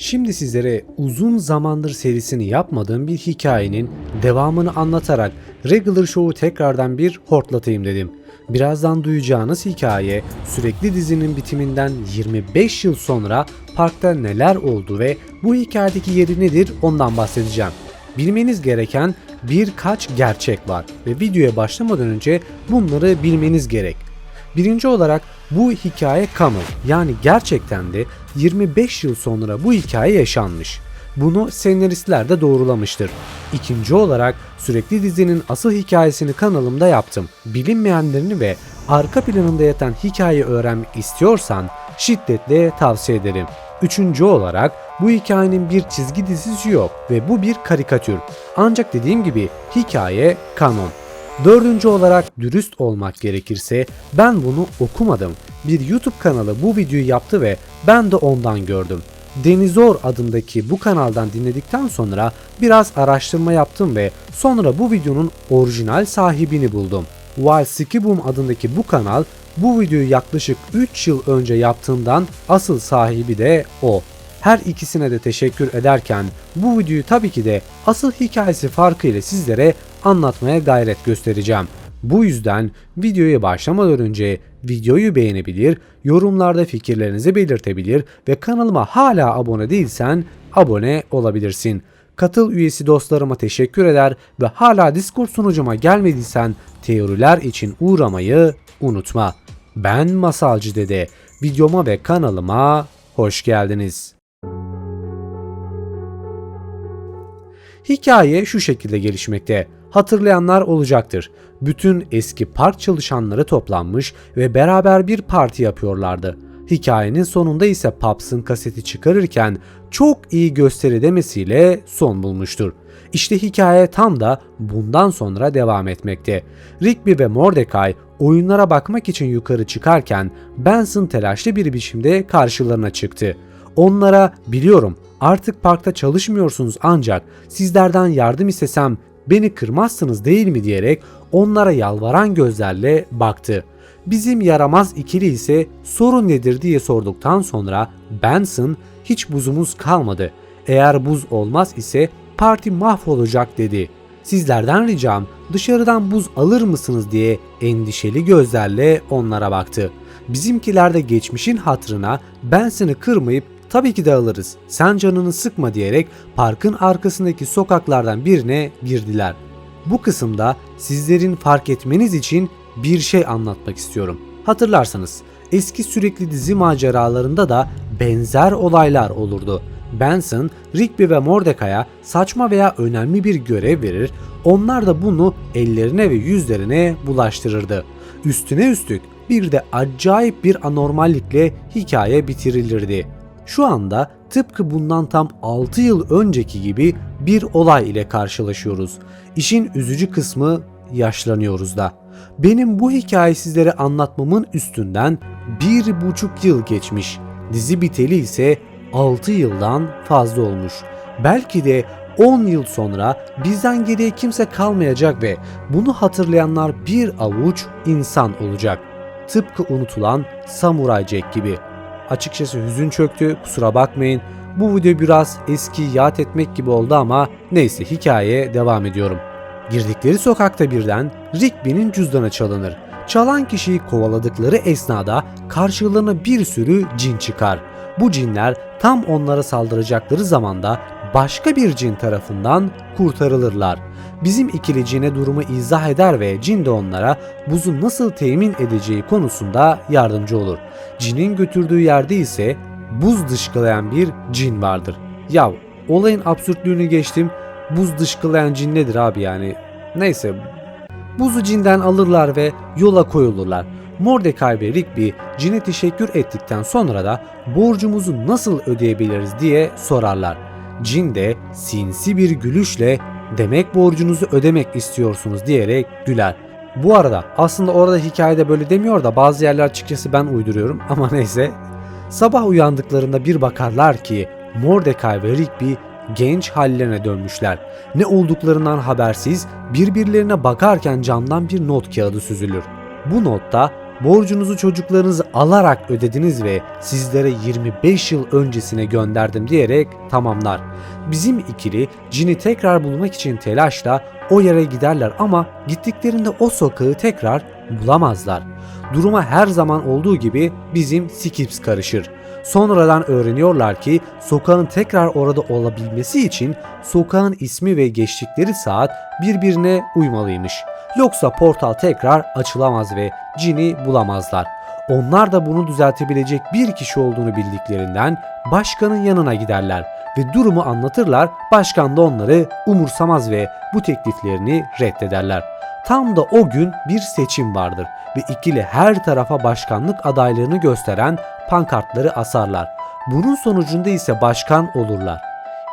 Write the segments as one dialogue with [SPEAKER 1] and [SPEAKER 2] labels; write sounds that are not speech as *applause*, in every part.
[SPEAKER 1] Şimdi sizlere uzun zamandır serisini yapmadığım bir hikayenin devamını anlatarak Regular Show'u tekrardan bir hortlatayım dedim. Birazdan duyacağınız hikaye sürekli dizinin bitiminden 25 yıl sonra parkta neler oldu ve bu hikayedeki yeri nedir ondan bahsedeceğim. Bilmeniz gereken birkaç gerçek var ve videoya başlamadan önce bunları bilmeniz gerek. Birinci olarak bu hikaye kamu yani gerçekten de 25 yıl sonra bu hikaye yaşanmış. Bunu senaristler de doğrulamıştır. İkinci olarak sürekli dizinin asıl hikayesini kanalımda yaptım. Bilinmeyenlerini ve arka planında yatan hikayeyi öğrenmek istiyorsan şiddetle tavsiye ederim. Üçüncü olarak bu hikayenin bir çizgi dizisi yok ve bu bir karikatür. Ancak dediğim gibi hikaye kanon. Dördüncü olarak dürüst olmak gerekirse ben bunu okumadım. Bir YouTube kanalı bu videoyu yaptı ve ben de ondan gördüm. Denizor adındaki bu kanaldan dinledikten sonra biraz araştırma yaptım ve sonra bu videonun orijinal sahibini buldum. Skibum adındaki bu kanal bu videoyu yaklaşık 3 yıl önce yaptığından asıl sahibi de o. Her ikisine de teşekkür ederken bu videoyu tabii ki de asıl hikayesi farkıyla sizlere anlatmaya gayret göstereceğim. Bu yüzden videoya başlamadan önce videoyu beğenebilir, yorumlarda fikirlerinizi belirtebilir ve kanalıma hala abone değilsen abone olabilirsin. Katıl üyesi dostlarıma teşekkür eder ve hala Discord sunucuma gelmediysen teoriler için uğramayı unutma. Ben Masalcı Dede. Videoma ve kanalıma hoş geldiniz. Hikaye şu şekilde gelişmekte. Hatırlayanlar olacaktır. Bütün eski park çalışanları toplanmış ve beraber bir parti yapıyorlardı. Hikayenin sonunda ise Paps'ın kaseti çıkarırken çok iyi gösteri demesiyle son bulmuştur. İşte hikaye tam da bundan sonra devam etmekte. Rigby ve Mordecai oyunlara bakmak için yukarı çıkarken Benson telaşlı bir biçimde karşılarına çıktı. Onlara biliyorum artık parkta çalışmıyorsunuz ancak sizlerden yardım istesem beni kırmazsınız değil mi diyerek onlara yalvaran gözlerle baktı. Bizim yaramaz ikili ise sorun nedir diye sorduktan sonra Benson hiç buzumuz kalmadı. Eğer buz olmaz ise parti mahvolacak dedi. Sizlerden ricam dışarıdan buz alır mısınız diye endişeli gözlerle onlara baktı. Bizimkiler de geçmişin hatırına Benson'ı kırmayıp tabii ki de alırız sen canını sıkma diyerek parkın arkasındaki sokaklardan birine girdiler. Bu kısımda sizlerin fark etmeniz için bir şey anlatmak istiyorum. Hatırlarsanız eski sürekli dizi maceralarında da benzer olaylar olurdu. Benson, Rigby ve Mordecai'ya saçma veya önemli bir görev verir, onlar da bunu ellerine ve yüzlerine bulaştırırdı. Üstüne üstlük bir de acayip bir anormallikle hikaye bitirilirdi. Şu anda tıpkı bundan tam 6 yıl önceki gibi bir olay ile karşılaşıyoruz. İşin üzücü kısmı yaşlanıyoruz da. Benim bu hikayeyi sizlere anlatmamın üstünden bir buçuk yıl geçmiş. Dizi biteli ise 6 yıldan fazla olmuş. Belki de 10 yıl sonra bizden geriye kimse kalmayacak ve bunu hatırlayanlar bir avuç insan olacak. Tıpkı unutulan Samuray Jack gibi. Açıkçası hüzün çöktü kusura bakmayın. Bu video biraz eski yad etmek gibi oldu ama neyse hikayeye devam ediyorum. Girdikleri sokakta birden Rigby'nin cüzdanı çalınır. Çalan kişiyi kovaladıkları esnada karşılarına bir sürü cin çıkar. Bu cinler tam onlara saldıracakları zamanda başka bir cin tarafından kurtarılırlar. Bizim ikili cine durumu izah eder ve cin de onlara buzu nasıl temin edeceği konusunda yardımcı olur. Cinin götürdüğü yerde ise buz dışkılayan bir cin vardır. Yav olayın absürtlüğünü geçtim. Buz dışkılayan cin nedir abi yani? Neyse. Buzu cinden alırlar ve yola koyulurlar. Mordecai ve Rigby cine teşekkür ettikten sonra da borcumuzu nasıl ödeyebiliriz diye sorarlar. Cin de sinsi bir gülüşle demek borcunuzu ödemek istiyorsunuz diyerek güler. Bu arada aslında orada hikayede böyle demiyor da bazı yerler açıkçası ben uyduruyorum *laughs* ama neyse. Sabah uyandıklarında bir bakarlar ki Mordecai ve Rigby genç hallerine dönmüşler. Ne olduklarından habersiz birbirlerine bakarken camdan bir not kağıdı süzülür. Bu notta borcunuzu çocuklarınızı alarak ödediniz ve sizlere 25 yıl öncesine gönderdim diyerek tamamlar. Bizim ikili cini tekrar bulmak için telaşla o yere giderler ama gittiklerinde o sokağı tekrar bulamazlar. Duruma her zaman olduğu gibi bizim Skips karışır. Sonradan öğreniyorlar ki sokağın tekrar orada olabilmesi için sokağın ismi ve geçtikleri saat birbirine uymalıymış. Yoksa portal tekrar açılamaz ve cini bulamazlar. Onlar da bunu düzeltebilecek bir kişi olduğunu bildiklerinden başkanın yanına giderler ve durumu anlatırlar. Başkan da onları umursamaz ve bu tekliflerini reddederler. Tam da o gün bir seçim vardır ve ikili her tarafa başkanlık adaylığını gösteren pankartları asarlar. Bunun sonucunda ise başkan olurlar.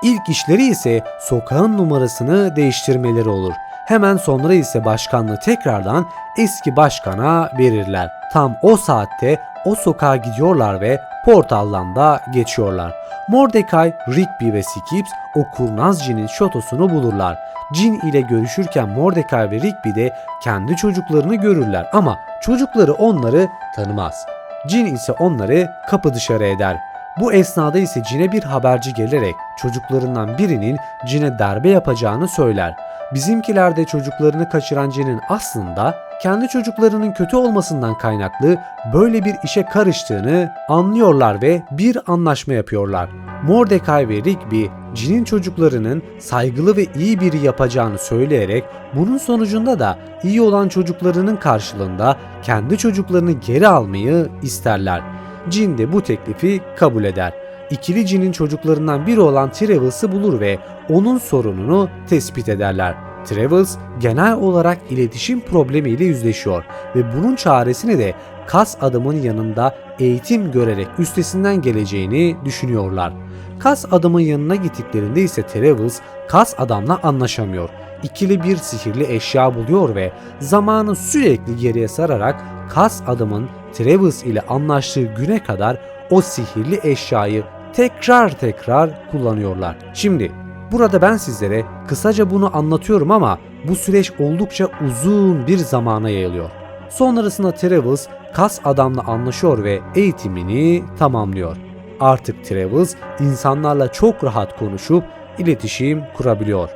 [SPEAKER 1] İlk işleri ise sokağın numarasını değiştirmeleri olur. Hemen sonra ise başkanlığı tekrardan eski başkana verirler. Tam o saatte o sokağa gidiyorlar ve portaldan da geçiyorlar. Mordecai, Rigby ve Skips o kurnaz cinin şatosunu bulurlar. Cin ile görüşürken Mordecai ve Rigby de kendi çocuklarını görürler ama çocukları onları tanımaz. Cin ise onları kapı dışarı eder. Bu esnada ise Cin'e bir haberci gelerek çocuklarından birinin Cin'e darbe yapacağını söyler. Bizimkiler de çocuklarını kaçıran Cin'in aslında kendi çocuklarının kötü olmasından kaynaklı böyle bir işe karıştığını anlıyorlar ve bir anlaşma yapıyorlar. Mordecai ve Rigby, Cin'in çocuklarının saygılı ve iyi biri yapacağını söyleyerek bunun sonucunda da iyi olan çocuklarının karşılığında kendi çocuklarını geri almayı isterler. Cin de bu teklifi kabul eder. İkili cinin çocuklarından biri olan Travis'ı bulur ve onun sorununu tespit ederler. Travels genel olarak iletişim problemiyle yüzleşiyor ve bunun çaresini de kas adamın yanında eğitim görerek üstesinden geleceğini düşünüyorlar. Kas adamın yanına gittiklerinde ise Travels kas adamla anlaşamıyor. İkili bir sihirli eşya buluyor ve zamanı sürekli geriye sararak kas adamın Travels ile anlaştığı güne kadar o sihirli eşyayı tekrar tekrar kullanıyorlar. Şimdi burada ben sizlere kısaca bunu anlatıyorum ama bu süreç oldukça uzun bir zamana yayılıyor. Sonrasında Travels kas adamla anlaşıyor ve eğitimini tamamlıyor. Artık Travels insanlarla çok rahat konuşup iletişim kurabiliyor.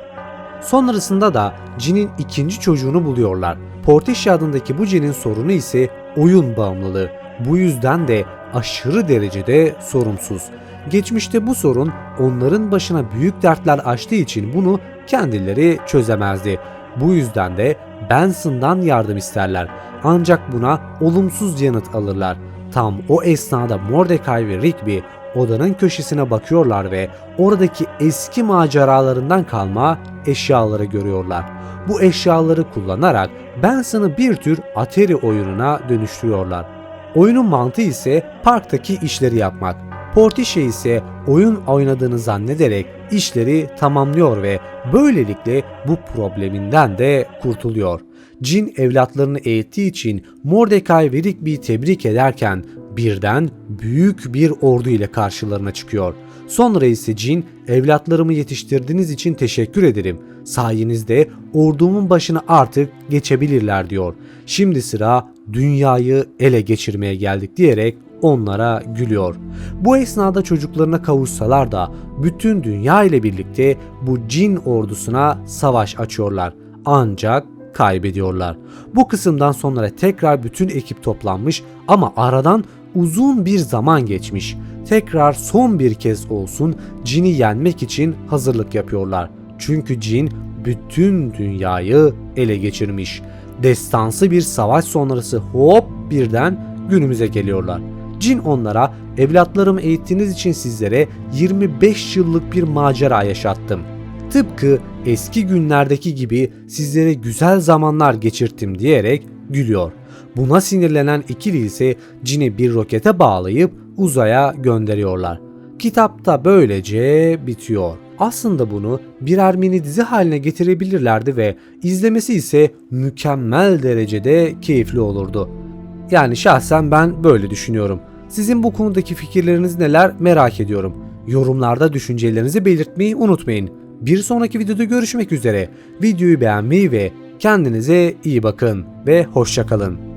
[SPEAKER 1] Sonrasında da Jin'in ikinci çocuğunu buluyorlar. Portisha adındaki bu Jin'in sorunu ise oyun bağımlılığı. Bu yüzden de aşırı derecede sorumsuz. Geçmişte bu sorun onların başına büyük dertler açtığı için bunu kendileri çözemezdi. Bu yüzden de Benson'dan yardım isterler. Ancak buna olumsuz yanıt alırlar. Tam o esnada Mordecai ve Rigby odanın köşesine bakıyorlar ve oradaki eski maceralarından kalma eşyaları görüyorlar. Bu eşyaları kullanarak Benson'ı bir tür Atari oyununa dönüştürüyorlar. Oyunun mantığı ise parktaki işleri yapmak. Portisha ise oyun oynadığını zannederek işleri tamamlıyor ve böylelikle bu probleminden de kurtuluyor. Jin evlatlarını eğittiği için Mordecai ve Rigby'yi tebrik ederken birden büyük bir ordu ile karşılarına çıkıyor. Sonra ise Jin evlatlarımı yetiştirdiğiniz için teşekkür ederim. Sayenizde ordumun başına artık geçebilirler diyor. Şimdi sıra dünyayı ele geçirmeye geldik diyerek onlara gülüyor. Bu esnada çocuklarına kavuşsalar da bütün dünya ile birlikte bu cin ordusuna savaş açıyorlar. Ancak kaybediyorlar. Bu kısımdan sonra tekrar bütün ekip toplanmış ama aradan uzun bir zaman geçmiş. Tekrar son bir kez olsun cini yenmek için hazırlık yapıyorlar. Çünkü cin bütün dünyayı ele geçirmiş. Destansı bir savaş sonrası hop birden günümüze geliyorlar. Cin onlara evlatlarımı eğittiğiniz için sizlere 25 yıllık bir macera yaşattım. Tıpkı eski günlerdeki gibi sizlere güzel zamanlar geçirttim diyerek gülüyor. Buna sinirlenen ikili ise Cin'i bir rokete bağlayıp uzaya gönderiyorlar. Kitapta böylece bitiyor. Aslında bunu birer mini dizi haline getirebilirlerdi ve izlemesi ise mükemmel derecede keyifli olurdu. Yani şahsen ben böyle düşünüyorum. Sizin bu konudaki fikirleriniz neler merak ediyorum. Yorumlarda düşüncelerinizi belirtmeyi unutmayın. Bir sonraki videoda görüşmek üzere. Videoyu beğenmeyi ve kendinize iyi bakın ve hoşçakalın.